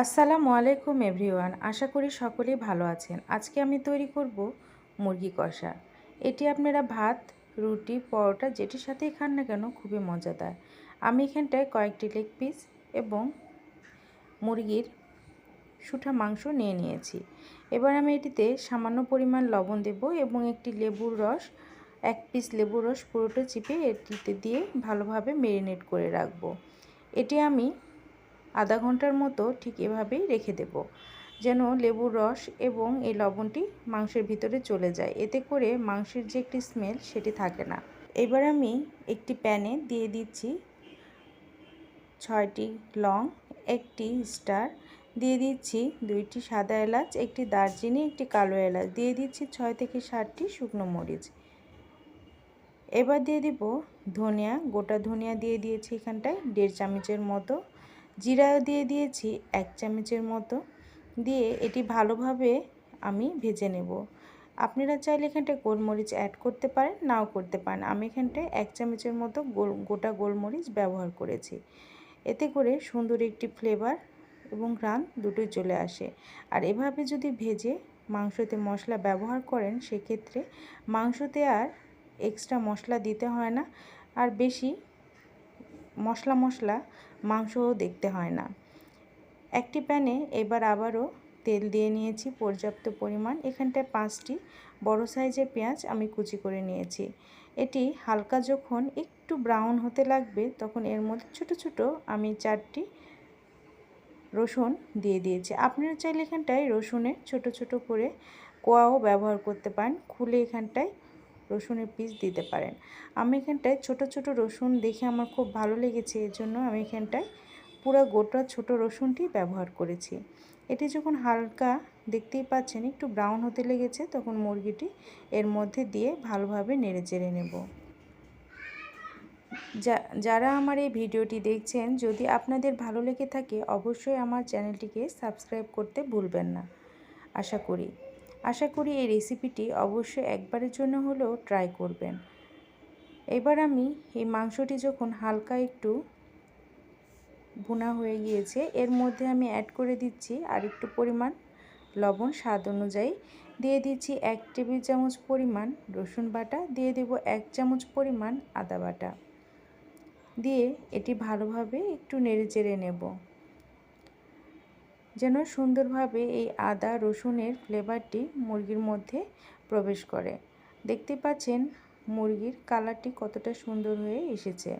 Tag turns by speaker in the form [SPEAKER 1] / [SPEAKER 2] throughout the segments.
[SPEAKER 1] আসসালামু আলাইকুম এভরিওয়ান, আশা করি সকলেই ভালো আছেন। আজকে আমি তৈরি করব মুরগি কষা। এটি আপনারা ভাত, রুটি, পরোটা যেটির সাথেই খান না কেন খুবই মজাদার। আমি এখানটায় কয়েকটি লেগ পিস এবং মুরগির সুঠা মাংস নিয়ে নিয়েছি। এবার আমি এটিতে সামান্য পরিমাণ লবণ দেব এবং একটি লেবুর রস, এক পিস লেবুর রস পুরোটা চিপে এটিতে দিয়ে ভালোভাবে মেরিনেট করে রাখব। এটি আমি আধা ঘণ্টার মতো ঠিক এভাবেই রেখে দেব, যেন লেবুর রস এবং এই লবণটি মাংসের ভিতরে চলে যায়। এতে করে মাংসের যে একটি স্মেল সেটি থাকে না। এবার আমি একটি প্যানে দিয়ে দিচ্ছি ছয়টি লং, একটি স্টার, দিয়ে দিচ্ছি দুইটি সাদা এলাচ, একটি দারচিনি, একটি কালো এলাচ, দিয়ে দিচ্ছি ছয় থেকে সাতটি শুকনো মরিচ। এবার দিয়ে দিব ধনিয়া, গোটা ধনিয়া দিয়ে দিয়েছি এখানটায়, দেড় চামচের মতো। জিরাও দিয়ে দিয়েছি এক চামচের মতো। দিয়ে এটি ভালোভাবে আমি ভেজে নেব। আপনারা চাইলে এখানটায় গোলমরিচ অ্যাড করতে পারেন, নাও করতে পারেন। আমি এখানটায় এক চামচের মতো গোল, গোটা গোলমরিচ ব্যবহার করেছি। এতে করে সুন্দর একটি ফ্লেভার এবং ঘ্রাণ দুটোই চলে আসে। আর এভাবে যদি ভেজে মাংসতে মশলা ব্যবহার করেন, সেক্ষেত্রে মাংসতে আর এক্সট্রা মশলা দিতে হয় না। আর বেশি মশলা মশলা মাংসও দেখতে হয় না। একটি প্যানে এবার আবারও তেল দিয়ে নিয়েছি পর্যাপ্ত পরিমাণ। এখানটায় পাঁচটি বড় সাইজের পেঁয়াজ আমি কুচি করে নিয়েছি। এটি হালকা যখন একটু ব্রাউন হতে লাগবে তখন এর মধ্যে ছোট ছোট আমি চারটি রসুন দিয়ে দিয়েছি। আপনারা চাইলে এখানটায় রসুনের ছোট ছোট করে কোয়াও ব্যবহার করতে পারেন। খুলে এখানটায় রসুনের পিস দিতে পারেন। আমি এখানটায় ছোট ছোট রসুন দেখে আমার খুব ভালো লেগেছে, এর জন্য আমি এখানটায় পুরো গোটা ছোট রসুনটি ব্যবহার করেছি। এটি যখন হালকা দেখতেই পাচ্ছেন, একটু ব্রাউন হতে লেগেছে, তখন মুরগিটি এর মধ্যে দিয়ে ভালোভাবে নেড়ে চেড়ে নেব। যারা আমার এই ভিডিওটি দেখছেন, যদি আপনাদের ভালো লেগে থাকে, অবশ্যই আমার চ্যানেলটিকে সাবস্ক্রাইব করতে ভুলবেন না। আশা করি। আশা করি এই রেসিপিটি অবশ্যই একবারের জন্য হলেও ট্রাই করবেন। এবার আমি এই মাংসটি যখন হালকা একটু ভুনা হয়ে গিয়েছে, এর মধ্যে আমি অ্যাড করে দিচ্ছি আর একটু পরিমাণ লবণ স্বাদ অনুযায়ী। দিয়ে দিচ্ছি এক টেবিল চামচ পরিমাণ রসুন বাটা, দিয়ে দেব এক চামচ পরিমাণ আদা বাটা। দিয়ে এটি ভালোভাবে একটু নেড়ে চেড়ে নেব। যেন সুন্দরভাবে এই আদা রসুনের ফ্লেভারটি মুরগির মধ্যে প্রবেশ করে। দেখতে পাচ্ছেন মুরগির কালারটি কতটা সুন্দর হয়ে এসেছে।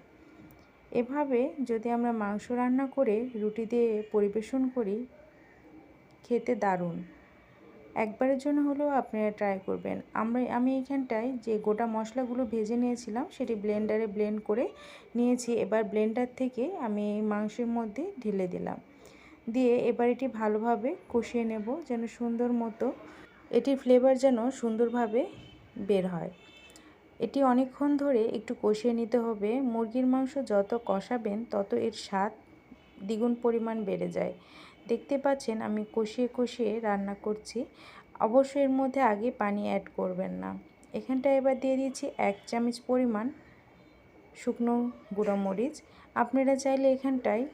[SPEAKER 1] এভাবে যদি আমরা মাংস রান্না করে রুটি দিয়ে পরিবেশন করি, খেতে দারুণ। একবারের জন্য হলেও আপনারা ট্রাই করবেন। আমরা, আমি এখানটায় যে গোটা মশলাগুলো ভেজে নিয়েছিলাম, সেটি ব্লেন্ডারে ব্লেন্ড করে নিয়েছি। এবার ব্লেন্ডার থেকে আমি মাংসের মধ্যে ঢেলে দিলাম। দিয়ে এবার এটি ভালোভাবে কষিয়ে নেব যেন সুন্দর মতো এটির ফ্লেভার যেন সুন্দরভাবে বের হয়। এটি অনেকক্ষণ ধরে একটু কষিয়ে নিতে হবে। মুরগির মাংস যত কষাবেন, তত এর স্বাদ দ্বিগুণ পরিমাণ বেড়ে যায়। দেখতে পাচ্ছেন, আমি কষিয়ে কষিয়ে রান্না করছি। অবশ্যই এর মধ্যে আগে পানি অ্যাড করবেন না। এখানটা এবার দিয়ে দিচ্ছি এক চামচ পরিমাণ শুকনো গুঁড়ো মরিচ। আপনারা চাইলে এখানটায়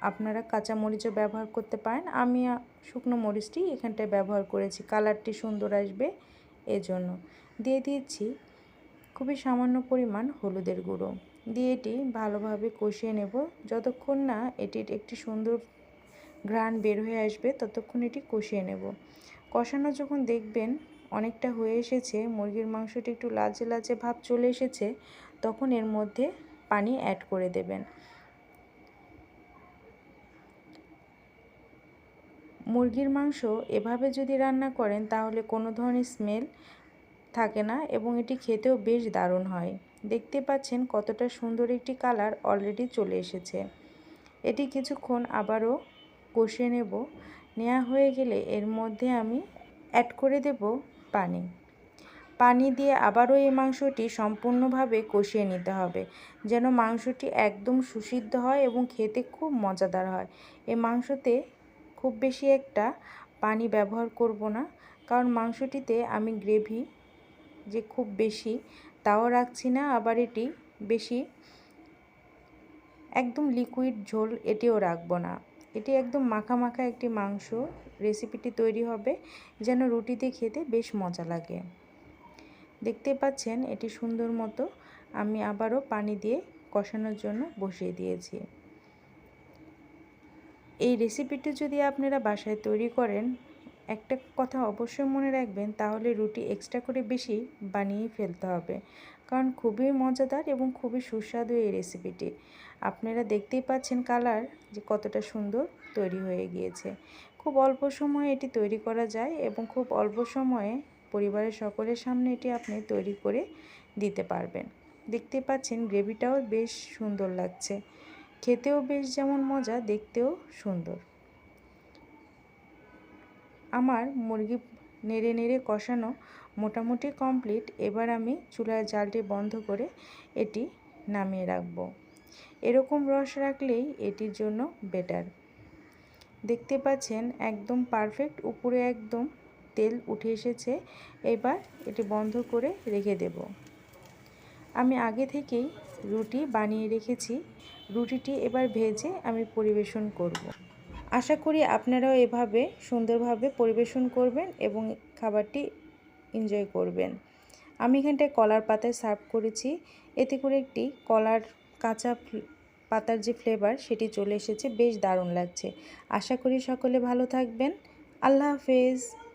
[SPEAKER 1] আপনারা কাঁচা মরিচও ব্যবহার করতে পারেন। আমি শুকনো মরিচটি এখানটায় ব্যবহার করেছি। কালারটি সুন্দর আসবে এজন্য। দিয়ে দিয়েছি খুবই সামান্য পরিমাণ হলুদের গুঁড়ো। দিয়ে এটি ভালোভাবে কষিয়ে নেব। যতক্ষণ না এটির একটি সুন্দর ঘ্রাণ বের হয়ে আসবে, ততক্ষণ এটি কষিয়ে নেব। কষানো যখন দেখবেন অনেকটা হয়ে এসেছে, মুরগির মাংসটি একটু লালচে লালচে ভাব চলে এসেছে, তখন এর মধ্যে পানি অ্যাড করে দেবেন। মুরগির মাংস এভাবে যদি রান্না করেন, তাহলে কোনো ধরনের স্মেল থাকে না এবং এটি খেতেও বেশ দারুণ হয়। দেখতে পাচ্ছেন কতটা সুন্দর একটি কালার অলরেডি চলে এসেছে। এটি কিছুক্ষণ আবারও কষিয়ে নেব। নেওয়া হয়ে গেলে এর মধ্যে আমি অ্যাড করে দেব পানি। পানি দিয়ে আবারও এই মাংসটি সম্পূর্ণভাবে কষিয়ে নিতে হবে, যেন মাংসটি একদম সুসিদ্ধ হয় এবং খেতে খুব মজাদার হয়। এই মাংসতে খুব বেশি একটা পানি ব্যবহার করব না। কারণ মাংসটিতে আমি গ্রেভি যে খুব বেশি, তাও রাখছি না, আবার এটি বেশি একদম লিকুইড ঝোল এটিও রাখব না। এটি একদম মাখা মাখা একটি মাংস রেসিপিটি তৈরি হবে, যেন রুটিতে খেতে বেশ মজা লাগে। দেখতে পাচ্ছেন, এটি সুন্দর মতো আমি আবারও পানি দিয়ে কষানোর জন্য বসিয়ে দিয়েছি। এই রেসিপিটি যদি আপনারা বাসায় তৈরি করেন, একটা কথা অবশ্যই মনে রাখবেন, তাহলে রুটি এক্সট্রা করে বেশি বানিয়ে ফেলতে হবে। কারণ খুবই মজাদার এবং খুবই সুস্বাদু এই রেসিপিটি আপনারা দেখতেই পাচ্ছেন কালার যে কতটা সুন্দর তৈরি হয়ে গিয়েছে। খুব অল্প সময়ে এটি তৈরি করা যায় এবং খুব অল্প সময়ে পরিবারের সকলের সামনে এটি আপনি তৈরি করে দিতে পারবেন। দেখতে পাচ্ছেন গ্রেভিটাও বেশ সুন্দর লাগছে। খেতেও বেশ যেমন মজা, দেখতেও সুন্দর। আমার মুরগি নেড়ে নেড়ে কষানো মোটামুটি কমপ্লিট এবার আমি চুলার জালটি বন্ধ করে এটি নামিয়ে রাখব। এরকম রস রাখলেই এটির জন্য বেটার দেখতে পাচ্ছেন, একদম পারফেক্ট উপরে একদম তেল উঠে এসেছে, এবার এটি বন্ধ করে রেখে দেব। আমি আগে থেকেই রুটি বানিয়ে রেখেছি। রুটিটি এবার ভেজে আমি পরিবেশন করব। আশা করি আপনারাও এভাবে সুন্দরভাবে পরিবেশন করবেন এবং খাবারটি এনজয় করবেন। আমি এখানটায় কলার পাতায় সার্ভ করেছি। এতে করে একটি কলার কাঁচা পাতার যে ফ্লেভার সেটি চলে এসেছে। বেশ দারুণ লাগছে। আশা করি সকলে ভালো থাকবেন। আল্লাহ হাফেজ।